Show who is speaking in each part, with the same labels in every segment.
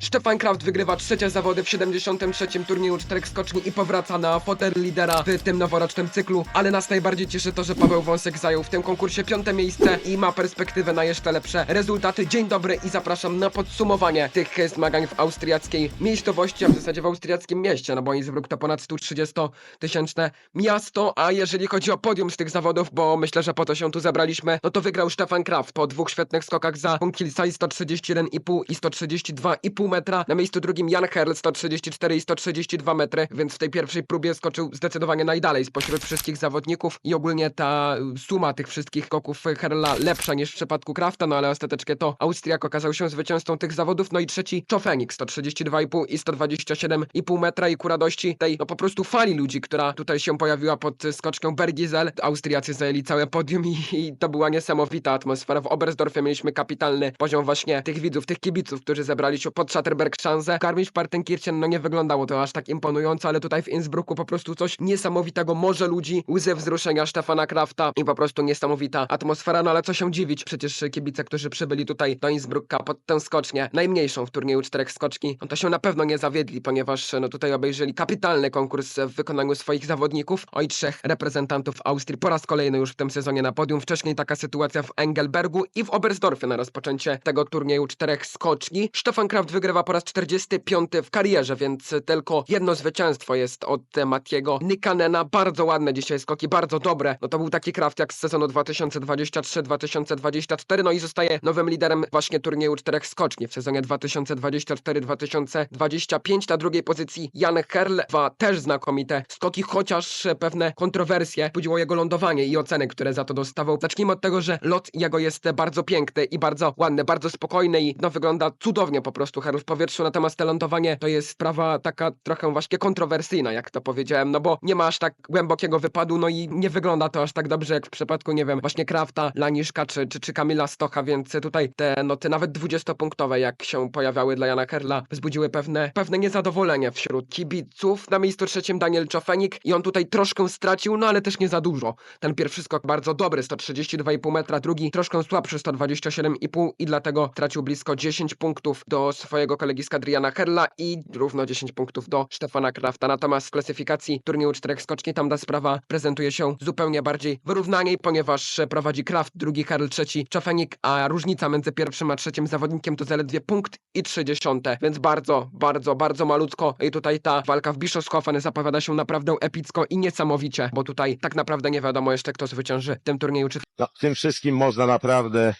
Speaker 1: Stefan Kraft wygrywa trzecie zawody w 73. turnieju czterech skoczni i powraca na fotel lidera w tym noworocznym cyklu, ale nas najbardziej cieszy to, że Paweł Wąsek zajął w tym konkursie piąte miejsce i ma perspektywę na jeszcze lepsze rezultaty. Dzień dobry i zapraszam na podsumowanie tych zmagań w austriackiej miejscowości, a w zasadzie w austriackim mieście, no bo Innsbruck to ponad 130-tysięczne miasto, a jeżeli chodzi o podium z tych zawodów, bo myślę, że po to się tu zebraliśmy, no to wygrał Stefan Kraft po dwóch świetnych skokach za punkt Hillside 131,5 i 132,5 metra. Na miejscu drugim Jan Herl 134 i 132 metry, więc w tej pierwszej próbie skoczył zdecydowanie najdalej spośród wszystkich zawodników i ogólnie ta suma tych wszystkich skoków Herla lepsza niż w przypadku Krafta, no ale ostatecznie to Austriak okazał się zwycięzcą tych zawodów, no i trzeci Czofenik 132,5 i 127,5 metra i ku radości tej no po prostu fali ludzi, która tutaj się pojawiła pod skoczką Bergizel. Austriacy zajęli całe podium i, i to była niesamowita atmosfera. W Oberstdorfie mieliśmy kapitalny poziom właśnie tych widzów, tych kibiców, którzy zebrali się pod Schatterberg Schanze. Garmisch Partenkirchen, no nie wyglądało to aż tak imponująco, ale tutaj w Innsbrucku po prostu coś niesamowitego. Morze ludzi, łzy wzruszenia Stefana Krafta i po prostu niesamowita atmosfera. No ale co się dziwić, przecież kibice, którzy przybyli tutaj do Innsbrucka pod tę skocznię, najmniejszą w turnieju czterech skoczni, no to się na pewno nie zawiedli, ponieważ no tutaj obejrzeli kapitalny konkurs w wykonaniu swoich zawodników. Oj, trzech reprezentantów Austrii po raz kolejny już w tym sezonie na podium. Wcześniej taka sytuacja w Engelbergu i w Oberstdorfie na rozpoczęcie tego turnieju czterech skoczni. Stefan Kraft wygrywa po raz 45 w karierze, więc tylko jedno zwycięstwo jest od Matiego Nykanena. Bardzo ładne dzisiaj skoki, bardzo dobre. No to był taki Kraft jak z sezonu 2023-2024, no i zostaje nowym liderem właśnie turnieju czterech skoczni w sezonie 2024-2025. Na drugiej pozycji Jan Herl, dwa też znakomite skoki, chociaż pewne kontrowersje budziło jego lądowanie i oceny, które za to dostawał. Zacznijmy od tego, że lot jego jest bardzo piękny i bardzo ładny, bardzo spokojny i no wygląda cudownie po prostu Herl w powietrzu, natomiast to lądowanie to jest sprawa taka trochę właśnie kontrowersyjna, jak to powiedziałem, no bo nie ma aż tak głębokiego wypadu, no i nie wygląda to aż tak dobrze jak w przypadku, nie wiem, właśnie Krafta, Laniszka czy, czy, czy Kamila Stocha, więc tutaj te noty nawet 20-punktowe, jak się pojawiały dla Jana Herla, wzbudziły pewne, pewne niezadowolenie wśród kibiców. Na miejscu trzecim Daniel Czofenik i on tutaj troszkę stracił, no ale też nie za dużo. Ten pierwszy skok bardzo dobry, 132,5 metra, drugi troszkę słabszy, 127,5 i dlatego tracił blisko 10 punktów do swojego kolegi z kadry Jana Herla i równo 10 punktów do Stefana Krafta. Natomiast w klasyfikacji turnieju czterech skoczni tam ta sprawa prezentuje się zupełnie bardziej wyrównaniej, ponieważ prowadzi Kraft, drugi Herl, trzeci Czofenik, a różnica między pierwszym a trzecim zawodnikiem to zaledwie punkt i 30, więc bardzo, bardzo, bardzo malutko i tutaj ta walka w Bischofshofen zapowiada się naprawdę epicko i niesamowicie, bo tutaj tak naprawdę nie wiadomo jeszcze kto zwycięży w tym turnieju, czy
Speaker 2: No, tym wszystkim można naprawdę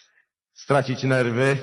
Speaker 2: stracić nerwy.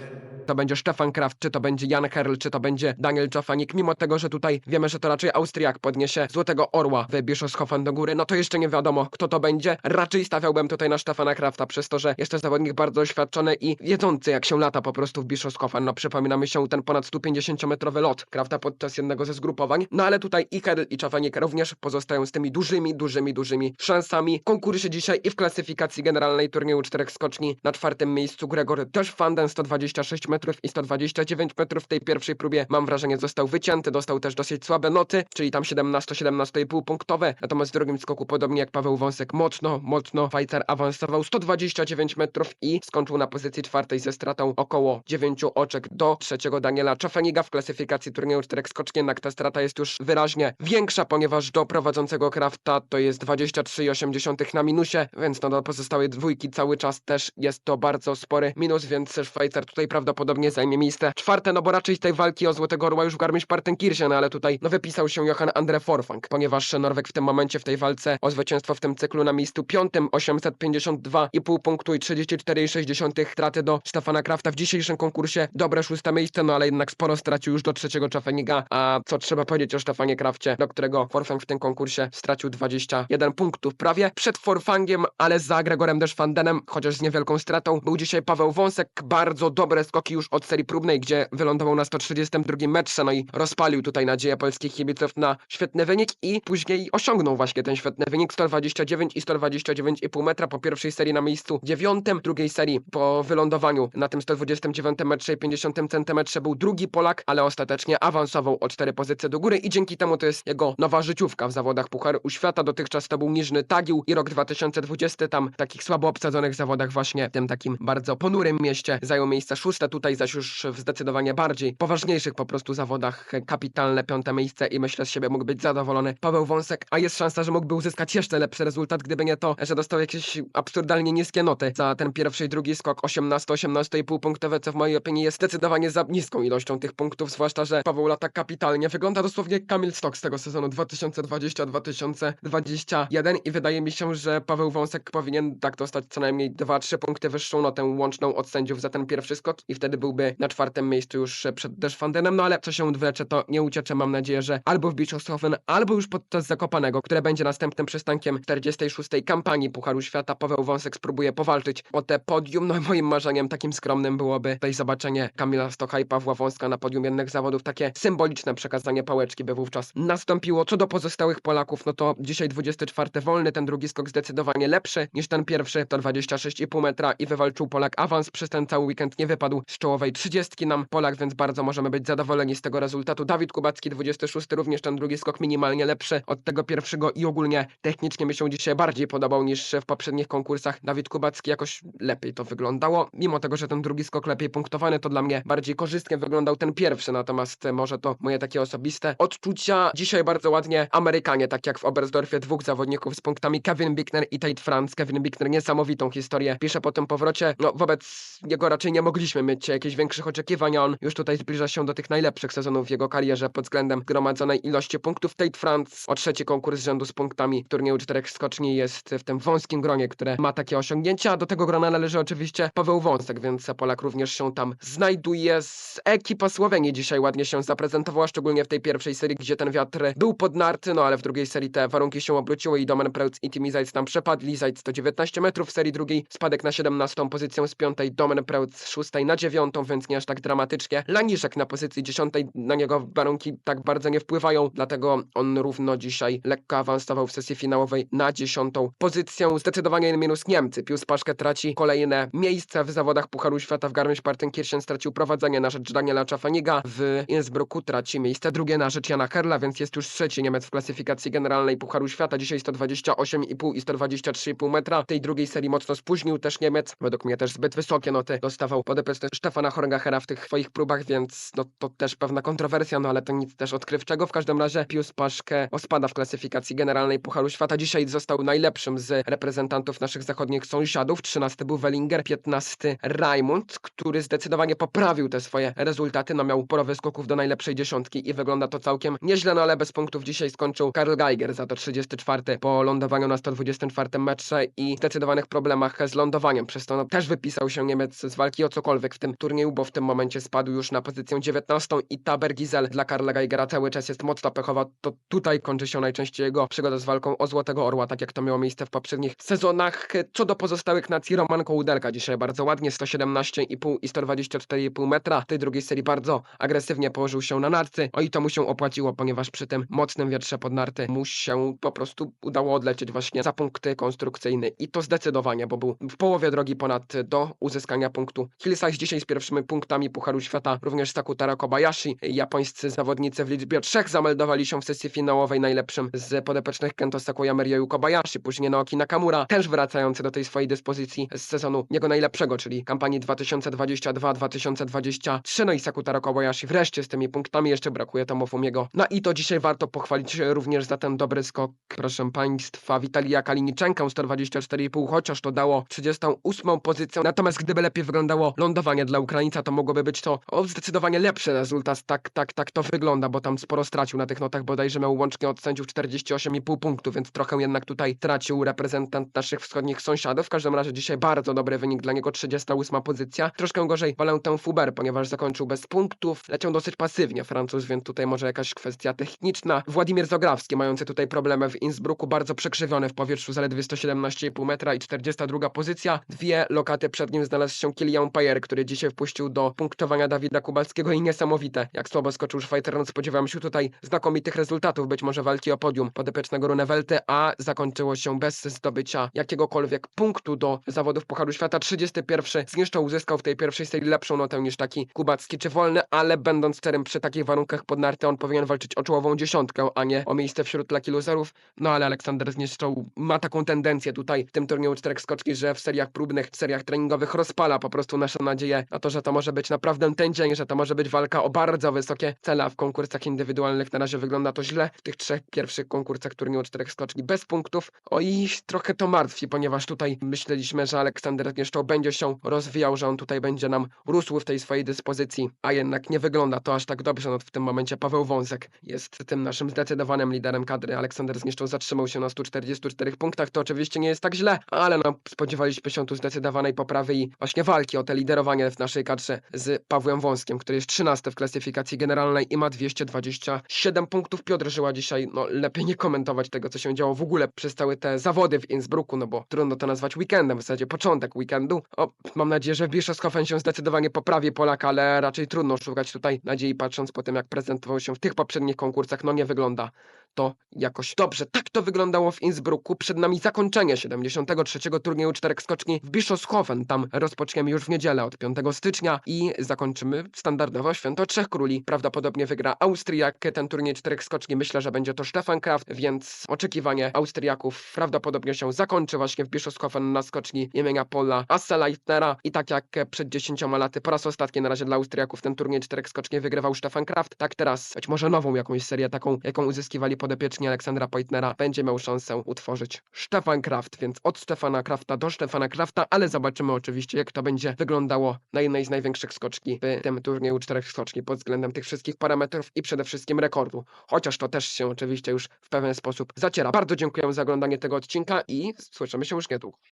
Speaker 1: To będzie Stefan Kraft, czy to będzie Jan Herl, czy to będzie Daniel Czofanik, mimo tego, że tutaj wiemy, że to raczej Austriak podniesie Złotego Orła w Bischofshofen do góry, no to jeszcze nie wiadomo, kto to będzie. Raczej stawiałbym tutaj na Stefana Krafta, przez to, że to zawodnik bardzo doświadczony i wiedzący, jak się lata po prostu w Bischofshofen. No przypominamy się ten ponad 150-metrowy lot Krafta podczas jednego ze zgrupowań, no ale tutaj i Herl, i Czofanik również pozostają z tymi dużymi, dużymi, dużymi szansami. Konkursie dzisiaj i w klasyfikacji generalnej turnieju czterech skoczni na czwartym miejscu Gregor też Fanden 126 metrów i 129 metrów w tej pierwszej próbie. Mam wrażenie został wycięty, dostał też dosyć słabe noty, czyli tam 17-17,5 punktowe. Natomiast w drugim skoku, podobnie jak Paweł Wąsek, mocno, mocno Fajcer awansował 129 metrów i skończył na pozycji czwartej ze stratą około 9 oczek do trzeciego Daniela Czofeniga w klasyfikacji turnieju czterech skocznie. Jednak ta strata jest już wyraźnie większa, ponieważ do prowadzącego Krafta to jest 23,8 na minusie, więc no do pozostałej dwójki cały czas też jest to bardzo spory minus, więc Schweizer tutaj prawdopodobnie zajmie miejsce czwarte, no bo raczej tej walki o Złotego Orła już Garmisch Partenkirchen, ale tutaj no wypisał się Johan Andre Forfang, ponieważ Norweg w tym momencie w tej walce o zwycięstwo w tym cyklu na miejscu piątym 852,5 punktu i 34,6 straty do Stefana Krafta w dzisiejszym konkursie. Dobre szóste miejsce, no ale jednak sporo stracił już do trzeciego Czafeniga, a co trzeba powiedzieć o Stefanie Krafcie, do którego Forfang w tym konkursie stracił 21 punktów? Prawie przed Forfangiem, ale za Gregorem Deszwandenem, chociaż z niewielką stratą, był dzisiaj Paweł Wąsek, bardzo dobre skoki już od serii próbnej, gdzie wylądował na 132 metrze, no i rozpalił tutaj nadzieję polskich kibiców na świetny wynik i później osiągnął właśnie ten świetny wynik 129 i 129,5 metra po pierwszej serii na miejscu dziewiątym, drugiej serii po wylądowaniu na tym 129 metrze i 50 centymetrze był drugi Polak, ale ostatecznie awansował o cztery pozycje do góry i dzięki temu to jest jego nowa życiówka w zawodach Pucharu Świata. Dotychczas to był Niżny Tagił i rok 2020 tam w takich słabo obsadzonych zawodach właśnie w tym takim bardzo ponurym mieście zajął miejsce szóste. Tutaj Tutaj zaś już w zdecydowanie bardziej poważniejszych po prostu zawodach kapitalne piąte miejsce i myślę z siebie mógł być zadowolony Paweł Wąsek, a jest szansa, że mógłby uzyskać jeszcze lepszy rezultat, gdyby nie to, że dostał jakieś absurdalnie niskie noty za ten pierwszy i drugi skok 18-18,5 punktowe, co w mojej opinii jest zdecydowanie za niską ilością tych punktów, zwłaszcza, że Paweł lata kapitalnie. Wygląda dosłownie Kamil Stok z tego sezonu 2020-2021 i wydaje mi się, że Paweł Wąsek powinien tak dostać co najmniej 2-3 punkty wyższą notę łączną od sędziów za ten pierwszy skok i wtedy byłby na czwartym miejscu już przed Deszfandenem, no ale co się odwlecze, to nie uciecze. Mam nadzieję, że albo w Bischofshofen, albo już podczas Zakopanego, które będzie następnym przystankiem 46. kampanii Pucharu Świata. Paweł Wąsek spróbuje powalczyć o te podium. No moim marzeniem takim skromnym byłoby tutaj zobaczenie Kamila Stocha i Pawła Wąska na podium jednych zawodów. Takie symboliczne przekazanie pałeczki by wówczas nastąpiło. Co do pozostałych Polaków, no to dzisiaj 24 wolny, ten drugi skok zdecydowanie lepszy niż ten pierwszy, to 26,5 metra i wywalczył Polak awans. Przez ten cały weekend nie wypadł z czołowej 30 nam Polak, więc bardzo możemy być zadowoleni z tego rezultatu. Dawid Kubacki 26, również ten drugi skok minimalnie lepszy od tego pierwszego i ogólnie technicznie mi się dzisiaj bardziej podobał niż w poprzednich konkursach. Dawid Kubacki jakoś lepiej to wyglądało. Mimo tego, że ten drugi skok lepiej punktowany, to dla mnie bardziej korzystnie wyglądał ten pierwszy, natomiast e, może to moje takie osobiste odczucia. Dzisiaj bardzo ładnie Amerykanie, tak jak w Oberstdorfie, dwóch zawodników z punktami Kevin Bickner i Tate Franz. Kevin Bickner niesamowitą historię pisze po tym powrocie. No wobec jego raczej nie mogliśmy mieć jakichś większych oczekiwań, on już tutaj zbliża się do tych najlepszych sezonów w jego karierze pod względem gromadzonej ilości punktów. Tate Franz o trzeci konkurs rzędu z punktami w turnieju czterech skoczni jest w tym wąskim gronie, które ma takie osiągnięcia. Do tego grona należy oczywiście Paweł Wąsek, więc Polak również się tam znajduje. Z ekipa Słowenii dzisiaj ładnie się zaprezentowała, szczególnie w tej pierwszej serii, gdzie ten wiatr był pod narty, no ale w drugiej serii te warunki się obróciły i Domen Preutz i Timi Zajc tam przepadli. Zajc 119 metrów w serii drugiej, spadek na 17 pozycję z piątej, Domen Preutz z szóstej na dziewiątą, więc nie aż tak dramatycznie. Laniszek na pozycji dziesiątej, na niego warunki tak bardzo nie wpływają, dlatego on równo dzisiaj lekko awansował w sesji finałowej na dziesiątą pozycję. Zdecydowanie minus Niemcy. Pius Paszke traci kolejne miejsce w zawodach Pucharu Świata w Garmisch-Partenkirchen, stracił prowadzenie na rzecz Daniela Czafaniga. W Innsbrucku traci miejsce drugie na rzecz Jana Herla, więc jest już trzeci Niemiec w klasyfikacji generalnej Pucharu Świata. Dzisiaj 128,5 i 123,5 metra. Tej drugiej serii mocno spóźnił też Niemiec. Według mnie też zbyt wysokie noty dostawał podopieczny Stefana Horngachera w tych swoich próbach, więc no to też pewna kontrowersja, no ale to nic też odkrywczego. W każdym razie Pius Paszke ospada w klasyfikacji generalnej Pucharu Świata. Dzisiaj został najlepszym z reprezentantów naszych zachodnich sąsiadów. 13 był Wellinger, 15 Raimund, który zdecydowanie poprawił te swoje rezultaty. No miał porę skoków do najlepszej dziesiątki i wygląda to całkiem nieźle, no ale bez punktów dzisiaj skończył Karl Geiger za to 34 po lądowaniu na 124 metrze i zdecydowanych problemach z lądowaniem. Przez to no, też wypisał się Niemiec z walki o cokolwiek w tym turnieju, bo w tym momencie spadł już na pozycję 19 i Taber Gizel dla Karla Geigera cały czas jest mocno pechowa. To tutaj kończy się najczęściej jego przygoda z walką o Złotego Orła, tak jak to miało miejsce w poprzednich sezonach. Co do pozostałych nacji, Roman Kołderka dzisiaj bardzo ładnie, 117,5 i 124,5 metra. W tej drugiej serii bardzo agresywnie położył się na narty. O i to mu się opłaciło, ponieważ przy tym mocnym wietrze pod narty mu się po prostu udało odlecieć właśnie za punkty konstrukcyjne i to zdecydowanie, bo był w połowie drogi ponad do uzyskania punktu. Hillside dzisiaj z pierwszymi punktami Pucharu Świata, również Sakutara Kobayashi. Japońscy zawodnicy w liczbie trzech zameldowali się w sesji finałowej najlepszym z podepecznych Kento Sakuyama Ryoyu Kobayashi, później Naoki Nakamura, też wracający do tej swojej dyspozycji z sezonu jego najlepszego, czyli kampanii 2022-2023. No i Sakutara Kobayashi wreszcie z tymi punktami jeszcze brakuje Tomofumiego. No i to dzisiaj warto pochwalić również za ten dobry skok, proszę Państwa, Witalia Kaliniczenkę 124,5, chociaż to dało 38 pozycję. Natomiast gdyby lepiej wyglądało lądowanie dla Ukraińca, to mogłoby być to o, zdecydowanie lepszy rezultat. Tak, tak, tak to wygląda, bo tam sporo stracił na tych notach, bodajże miał łącznie od sędziów 48,5 punktów, więc trochę jednak tutaj tracił reprezentant naszych wschodnich sąsiadów. W każdym razie dzisiaj bardzo dobry wynik dla niego, 38 pozycja. Troszkę gorzej Valentin Fuber, ponieważ zakończył bez punktów. Leciał dosyć pasywnie Francuz, więc tutaj może jakaś kwestia techniczna. Władimir Zograwski, mający tutaj problemy w Innsbrucku, bardzo przekrzywiony w powietrzu, zaledwie 117,5 metra i 42 pozycja. Dwie lokaty przed nim znalazł się Kilian Payer, który dzisiaj wpuścił do punktowania Dawida Kubalskiego i niesamowite, jak słabo skoczył Schweiter. No spodziewałem się tutaj znakomitych rezultatów, być może walki o podium podepecznego Runewelty, a zakończyło się bez zdobycia jakiegokolwiek punktu do zawodów Pucharu Świata. 31 zniszczał, uzyskał w tej pierwszej serii lepszą notę niż taki Kubacki czy Wolny, ale będąc czterym przy takich warunkach pod narty, on powinien walczyć o czołową dziesiątkę, a nie o miejsce wśród laki loserów. No ale Aleksander zniszczał, ma taką tendencję tutaj w tym turnieju czterech skoczki, że w seriach próbnych, w seriach treningowych rozpala po prostu nasze nadzieje na to, że to może być naprawdę ten dzień, że to może być walka o bardzo wysokie cele, w konkursach indywidualnych na razie wygląda to źle. W tych trzech pierwszych konkursach turnieju czterech skoczni bez punktów. Oj, trochę to martwi, ponieważ tutaj myśleliśmy, że Aleksander Gnieszczoł będzie się rozwijał, że on tutaj będzie nam rósł w tej swojej dyspozycji, a jednak nie wygląda to aż tak dobrze. No w tym momencie Paweł Wąsek jest tym naszym zdecydowanym liderem kadry. Aleksander Zniszczą zatrzymał się na 144 punktach. To oczywiście nie jest tak źle, ale no, spodziewaliśmy się tu zdecydowanej poprawy i właśnie walki o te liderowanie w naszej kadrze z Pawłem Wąskiem, który jest 13 w klasyfikacji generalnej i ma 227 punktów. Piotr Żyła dzisiaj, no lepiej nie komentować tego, co się działo w ogóle przez całe te zawody w Innsbrucku, no bo trudno to nazwać weekendem, w zasadzie początek weekendu. O, mam nadzieję, że Bischofshofen się zdecydowanie poprawi Polaka, ale raczej trudno szukać tutaj nadziei, patrząc po tym, jak prezentował się w tych poprzednich konkursach. No nie wygląda to jakoś dobrze. Tak to wyglądało w Innsbrucku. Przed nami zakończenie 73. turnieju czterech skoczni w Bischofshofen. Tam rozpoczniemy już w niedzielę od 5 stycznia i zakończymy standardowo Święto Trzech Króli. Prawdopodobnie wygra Austriak ten turniej czterech skoczni. Myślę, że będzie to Stefan Kraft, więc oczekiwanie Austriaków prawdopodobnie się zakończy właśnie w Bischofshofen na skoczni imienia Paula Asseleitnera. I tak jak przed 10 laty po raz ostatni na razie dla Austriaków ten turniej czterech skoczni wygrywał Stefan Kraft, tak teraz być może nową jakąś serię taką, jaką uzyskiwali podopieczni Aleksandra Poitnera, będzie miał szansę utworzyć Stefan Kraft, więc od Stefana Krafta do Stefana Krafta, ale zobaczymy oczywiście, jak to będzie wyglądało na jednej z największych skoczki w tym turnieju czterech skoczni pod względem tych wszystkich parametrów i przede wszystkim rekordu. Chociaż to też się oczywiście już w pewien sposób zaciera. Bardzo dziękuję za oglądanie tego odcinka i słyszymy się już niedługo.